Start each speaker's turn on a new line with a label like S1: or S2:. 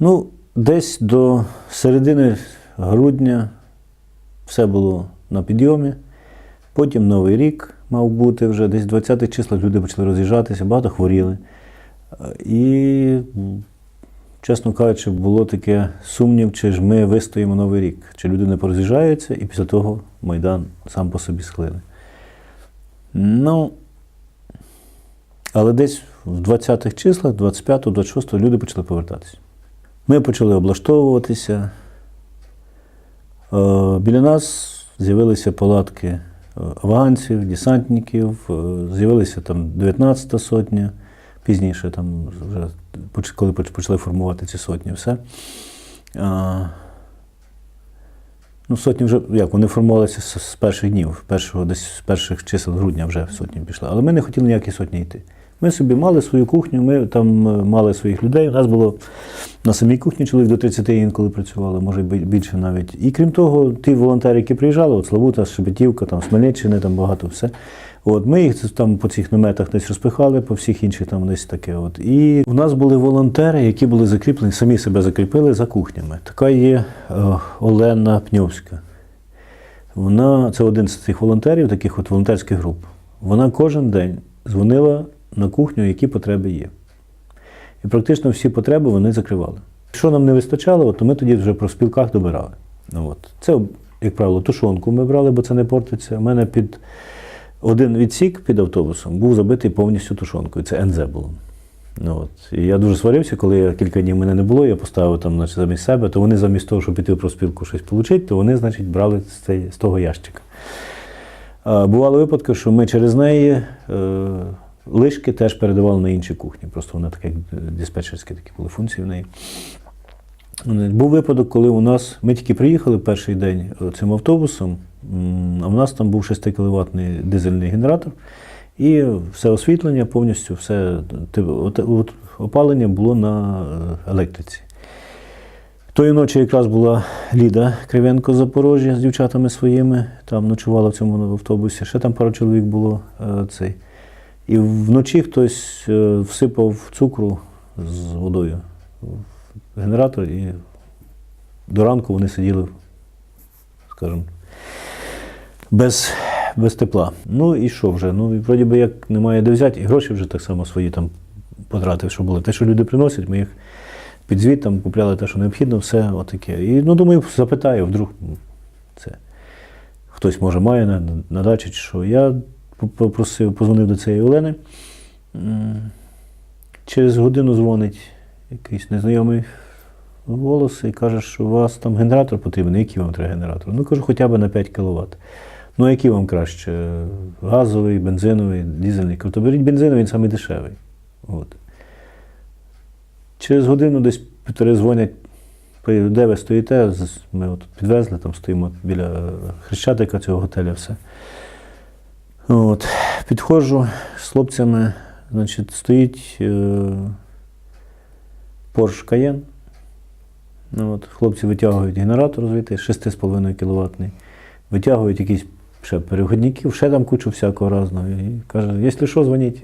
S1: Ну, десь до середини грудня все було на підйомі. Потім Новий рік мав бути вже, десь 20 числа люди почали роз'їжджатися, багато хворіли. І, чесно кажучи, було таке сумнів, чи ж ми вистоїмо Новий рік, чи люди не пороз'їжджаються, і після того Майдан сам по собі схлине. Ну, але десь в 20-х числах, 25-26 люди почали повертатися. Ми почали облаштовуватися. Е, Біля нас з'явилися палатки е, афганців, десантників, е, з'явилися там 19-та сотня, пізніше, там вже коли почали формувати ці сотні, все. Ну, сотні вже, як, вони формувалися з перших днів, першого, десь з перших чисел грудня вже сотні пішли. Але ми не хотіли ніякі сотні йти. Ми собі мали свою кухню, ми там е, мали своїх людей. У нас було на самій кухні чоловік до 30 інколи працювали, може бі- більше навіть. І крім того, ті волонтери, які приїжджали, от Славута, Шебетівка, там, Смельниччини, там багато все. От, ми їх там по цих наметах десь розпихали, по всіх інших там десь таке. От. І у нас були волонтери, які були закріплені, самі себе закріпили за кухнями. Така є е, Олена Пньовська. Вона це один з цих волонтерів, таких от волонтерських груп. Вона кожен день дзвонила на кухню, які потреби є. І практично всі потреби вони закривали. Що нам не вистачало, то ми тоді вже про спілках добирали. Ну, от. Це, як правило, тушонку ми брали, бо це не портиться. У мене під один відсік під автобусом був забитий повністю тушонкою. Це НЗ було. Ну, от. І я дуже сварився, коли кілька днів мене не було, я поставив там значить, замість себе, то вони замість того, щоб піти в проспілку щось отримати, то вони, значить, брали з, цей, з того ящика. Бували випадки, що ми через неї е, лишки теж передавали на інші кухні. Просто вона таке диспетчерські такі були функції в неї. Був випадок, коли у нас ми тільки приїхали перший день е, цим автобусом, а в нас там був 6 кВт дизельний генератор, і все освітлення повністю, все опалення було на е, електриці. Тої ночі якраз була Ліда Кривенко з Запорожжя з дівчатами своїми, там ночувала в цьому автобусі, ще там пару чоловік було е, цей. І вночі хтось е, всипав цукру з водою в генератор, і до ранку вони сиділи, скажімо, без, без тепла. Ну і що вже? Ну, і вроді би як немає де взяти, і гроші вже так само свої там потратив, що були. Те, що люди приносять, ми їх під звіт там купляли те, що необхідно, все отаке. І ну, думаю, запитаю, вдруг це хтось може має на, на дачі чи що. Я попросив, позвонив до цієї Олени. Через годину дзвонить якийсь незнайомий голос і каже, що у вас там генератор потрібен. Який вам треба генератор? Ну, кажу, хоча б на 5 кВт. Ну, який вам краще? Газовий, бензиновий, дизельний. Кажу, то беріть бензиновий, він самий дешевий. От. Через годину десь півтори дзвонять, де ви стоїте? Ми от підвезли, там стоїмо біля хрещатика цього готеля, все. От. Підходжу з хлопцями, значить, стоїть е, Porsche Cayenne. От, хлопці витягують генератор звідти 6,5 кВт, витягують якісь ще переходників, ще там кучу всякого разного. І каже, якщо що, дзвоніть.